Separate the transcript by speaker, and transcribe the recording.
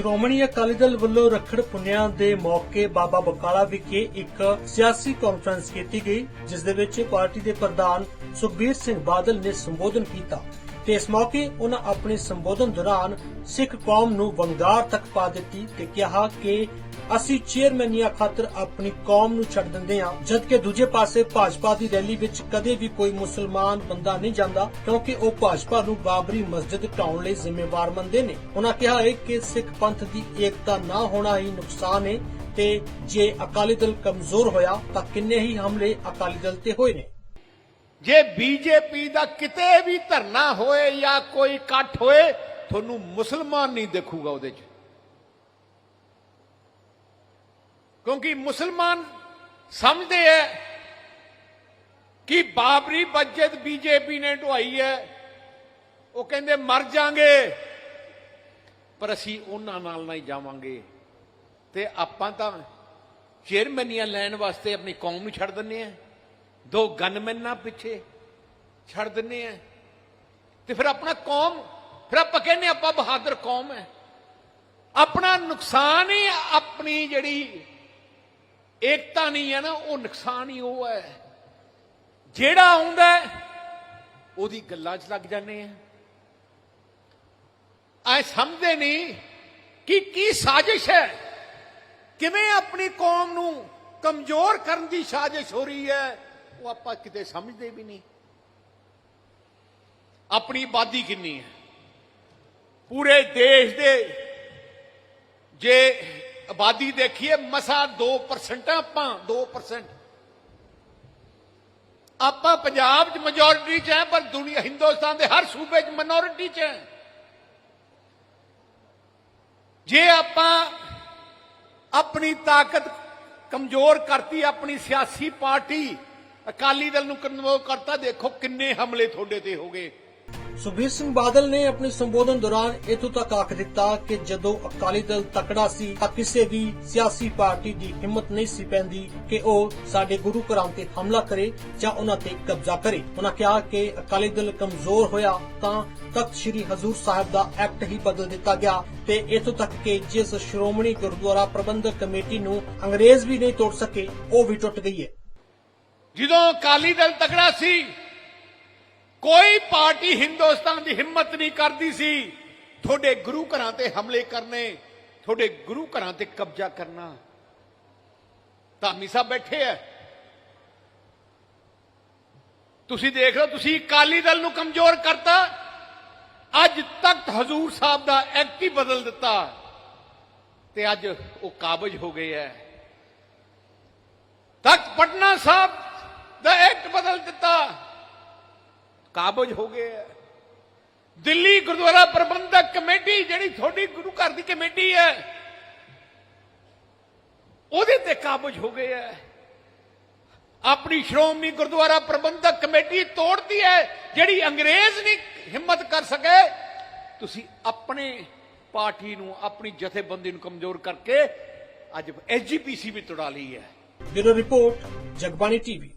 Speaker 1: ਸ਼੍ਰੋਮਣੀ ਅਕਾਲੀ ਦਲ ਵੱਲੋਂ ਰੱਖੜ ਪੁੰਨਿਆਂ ਦੇ ਮੌਕੇ ਬਾਬਾ ਬਕਾਲਾ ਵਿਖੇ ਇੱਕ ਸਿਆਸੀ ਕਾਨਫਰੰਸ ਕੀਤੀ ਗਈ, ਜਿਸ ਦੇ ਵਿੱਚ ਪਾਰਟੀ ਦੇ ਪ੍ਰਧਾਨ ਸੁਖਬੀਰ ਸਿੰਘ ਬਾਦਲ ਨੇ ਸੰਬੋਧਨ ਕੀਤਾ। ਤੇ ਇਸ ਮੌਕੇ ਉਹਨਾਂ ਆਪਣੇ ਸੰਬੋਧਨ ਦੌਰਾਨ ਸਿੱਖ ਕੌਮ ਨੂੰ ਵੰਗਾਰ ਤੱਕ ਪਾ ਦਿੱਤੀ ਤੇ ਕਿਹਾ ਕਿ ਅਸੀਂ ਚੇਅਰਮੈਨੀਆਂ ਖਾਤਰ ਆਪਣੀ ਕੌਮ ਨੂੰ ਛੱਡ ਦਿੰਦੇ ਹਾਂ, ਜਦਕਿ ਦੂਜੇ ਪਾਸੇ ਭਾਜਪਾ ਦੀ ਰੈਲੀ ਵਿੱਚ ਕਦੇ ਵੀ ਕੋਈ ਮੁਸਲਮਾਨ ਬੰਦਾ ਨਹੀਂ ਜਾਂਦਾ, ਕਿਉਂਕਿ ਉਹ ਭਾਜਪਾ ਨੂੰ ਬਾਬਰੀ ਮਸਜਿਦ ਢਾਉਣ ਲਈ ਜ਼ਿੰਮੇਵਾਰ ਮੰਨਦੇ ਨੇ। ਉਹਨਾਂ ਕਿਹਾ ਹੈ ਕਿ ਸਿੱਖ ਪੰਥ ਦੀ ਏਕਤਾ ਨਾ ਹੋਣਾ ਹੀ ਨੁਕਸਾਨ ਹੈ ਤੇ ਜੇ ਅਕਾਲੀ ਦਲ ਕਮਜ਼ੋਰ ਹੋਇਆ ਤਾਂ ਕਿੰਨੇ ਹੀ ਹਮਲੇ ਅਕਾਲੀ ਦਲ ਤੇ ਹੋਏ ਨੇ।
Speaker 2: ਜੇ ਬੀਜੇਪੀ ਦਾ ਕਿਤੇ ਵੀ ਧਰਨਾ ਹੋਏ ਜਾਂ ਕੋਈ ਇਕੱਠ ਹੋਏ, ਤੁਹਾਨੂੰ ਮੁਸਲਮਾਨ ਨਹੀਂ ਦੇਖੂਗਾ ਉਹਦੇ 'ਚ। ਕਿਉਂਕਿ ਮੁਸਲਮਾਨ ਸਮਝਦੇ ਐ ਕਿ ਬਾਬਰੀ ਮਸਜਿਦ ਬੀਜੇਪੀ ਨੇ ਢਵਾਈ ਹੈ ਉਹ ਕਹਿੰਦੇ ਮਰ ਜਾਾਂਗੇ। ਪਰ ਅਸੀਂ ਉਹਨਾਂ ਨਾਲ ਨਹੀਂ ਜਾਵਾਂਗੇ। ਤੇ ਆਪਾਂ ਤਾਂ ਚੇਅਰਮੈਨੀਆਂ ਲੈਣ ਵਾਸਤੇ ਆਪਣੀ ਕੌਮ ਨੂੰ ਛੱਡ ਦਿੰਨੇ ਆ। ਦੋ ਗਨਮੈਨਾਂ ਪਿੱਛੇ ਛੱਡ ਦਿੰਨੇ ਆ। ਤੇ ਫਿਰ ਆਪਣਾ ਕੌਮ, ਫਿਰ ਆਪਾਂ ਕਹਿੰਦੇ ਆਪਾਂ ਬਹਾਦਰ ਕੌਮ ਹੈ। ਆਪਣਾ ਨੁਕਸਾਨ ਹੀ ਆਪਣੀ ਜਿਹੜੀ ਏਕਤਾ ਨਹੀਂ ਹੈ ਨਾ, ਉਹ ਨੁਕਸਾਨ ਹੀ ਉਹ ਹੈ। ਜਿਹੜਾ ਆਉਂਦਾ ਉਹਦੀ ਗੱਲਾਂ 'ਚ ਲੱਗ ਜਾਂਦੇ ਆ। ਐ ਸਮਝਦੇ ਨਹੀਂ ਕਿ ਕੀ ਸਾਜ਼ਿਸ਼ ਹੈ। ਕਿਵੇਂ ਆਪਣੀ ਕੌਮ ਨੂੰ ਕਮਜ਼ੋਰ ਕਰਨ ਦੀ ਸਾਜ਼ਿਸ਼ ਹੋ ਰਹੀ ਹੈ। ਉਹ ਆਪਾਂ ਕਿਤੇ ਸਮਝਦੇ ਵੀ ਨਹੀਂ। ਆਪਣੀ ਆਬਾਦੀ ਕਿੰਨੀ ਹੈ? ਪੂਰੇ ਦੇਸ਼ ਦੇ ਜੇ ਆਬਾਦੀ ਦੇਖੀਏ, ਮਸਾ 2% ਆਪਾਂ 2% ਆਪਾਂ ਪੰਜਾਬ 'ਚ ਮੈਜੋਰਿਟੀ 'ਚ ਹੈ, ਪਰ ਦੁਨੀਆ ਹਿੰਦੁਸਤਾਨ ਦੇ ਹਰ ਸੂਬੇ 'ਚ ਮਿਨੋਰਿਟੀ 'ਚ ਹੈ। ਜੇ ਆਪਾਂ ਆਪਣੀ ਤਾਕਤ ਕਮਜ਼ੋਰ ਕਰਤੀ, ਆਪਣੀ ਸਿਆਸੀ ਪਾਰਟੀ ਅਕਾਲੀ ਦਲ ਨੂੰ ਕਮਜ਼ੋਰ ਕਰਤਾ, ਦੇਖੋ ਕਿੰਨੇ ਹਮਲੇ ਤੁਹਾਡੇ ਤੇ ਹੋ ਗਏ।
Speaker 1: ਸੁਖਬੀਰ ਸਿੰਘ ਬਾਦਲ ਨੇ ਆਪਣੇ ਸੰਬੋਧਨ ਦੌਰਾਨ ਇਥੋਂ ਤੱਕ ਆਖ ਦਿੱਤਾ ਕਿ ਜਦੋਂ ਅਕਾਲੀ ਦਲ ਤਕੜਾ ਸੀ ਤਾਂ ਕਿਸੇ ਵੀ ਸਿਆਸੀ ਪਾਰਟੀ ਦੀ ਹਿੰਮਤ ਨਹੀਂ ਸੀ ਪੈਂਦੀ ਕਿ ਉਹ ਸਾਡੇ ਗੁਰੂ ਘਰਾਂ ਤੇ ਹਮਲਾ ਕਰੇ ਜਾਂ ਉਹਨਾਂ ਤੇ ਕਬਜ਼ਾ ਕਰੇ। ਉਹਨਾਂ ਕਿਹਾ ਕਿ ਅਕਾਲੀ ਦਲ ਕਮਜ਼ੋਰ ਹੋਇਆ ਤਾਂ ਤਖਤ ਸ੍ਰੀ ਹਜ਼ੂਰ ਸਾਹਿਬ ਦਾ ਐਕਟ ਹੀ ਬਦਲ ਦਿੱਤਾ ਗਿਆ ਤੇ ਇਥੋਂ ਤੱਕ ਕਿ ਜਿਸ ਸ਼੍ਰੋਮਣੀ ਗੁਰਦੁਆਰਾ ਪ੍ਰਬੰਧਕ ਕਮੇਟੀ ਨੂੰ ਅੰਗਰੇਜ਼ ਵੀ ਨਹੀਂ ਤੋੜ ਸਕੇ, ਉਹ ਵੀ ਟੁੱਟ ਗਈ ਹੈ।
Speaker 2: ਜਦੋਂ ਅਕਾਲੀ ਦਲ ਤਕੜਾ ਸੀ, ਕੋਈ ਪਾਰਟੀ ਹਿੰਦੁਸਤਾਨ ਦੀ ਹਿੰਮਤ ਨਹੀਂ ਕਰਦੀ ਸੀ ਤੁਹਾਡੇ ਗੁਰੂ ਘਰਾਂ ਤੇ ਹਮਲੇ ਕਰਨੇ, ਤੁਹਾਡੇ ਗੁਰੂ ਘਰਾਂ ਤੇ ਕਬਜ਼ਾ ਕਰਨਾ। ਧਾਮੀ ਸਾਹਿਬ ਬੈਠੇ ਐ ਤੁਸੀਂ ਦੇਖ ਲਓ, ਤੁਸੀਂ ਅਕਾਲੀ ਦਲ ਨੂੰ ਕਮਜ਼ੋਰ ਕਰਤਾ। ਅੱਜ ਤਖ਼ਤ ਹਜ਼ੂਰ ਸਾਹਿਬ ਦਾ ਐਕਟ ਹੀ ਬਦਲ ਦਿੱਤਾ। ਤੇ ਅੱਜ ਉਹ ਕਾਬਜ ਹੋ ਗਏ ਐ ਤਖਤ ਪਟਨਾ ਸਾਹਿਬ ਦਾ ਐਕਟ ਬਦਲ ਦਿੱਤਾ। ਕਾਬਜ ਹੋ ਗਏ ਹੈ ਦਿੱਲੀ ਗੁਰਦੁਆਰਾ ਪ੍ਰਬੰਧਕ ਕਮੇਟੀ, ਜਿਹੜੀ ਤੁਹਾਡੀ ਗੁਰੂ ਘਰ ਦੀ ਕਮੇਟੀ ਹੈ, ਉਹਦੇ ਤੇ ਕਾਬਜ ਹੋ ਗਏ ਹੈ ਆਪਣੀ ਸ਼੍ਰੋਮਣੀ ਗੁਰਦੁਆਰਾ ਪ੍ਰਬੰਧਕ ਕਮੇਟੀ ਤੋੜਦੀ ਹੈ, ਜਿਹੜੀ ਅੰਗਰੇਜ਼ ਨਹੀਂ ਹਿੰਮਤ ਕਰ ਸਕੇ। ਤੁਸੀਂ ਆਪਣੇ ਪਾਰਟੀ ਨੂੰ, ਆਪਣੀ ਜਥੇਬੰਦੀ ਨੂੰ ਕਮਜ਼ੋਰ ਕਰਕੇ ਅੱਜ ਐਸਜੀਪੀਸੀ ਵੀ ਤੋੜਾ ਲਈ ਹੈ।
Speaker 1: Bureau report, Jagbani TV.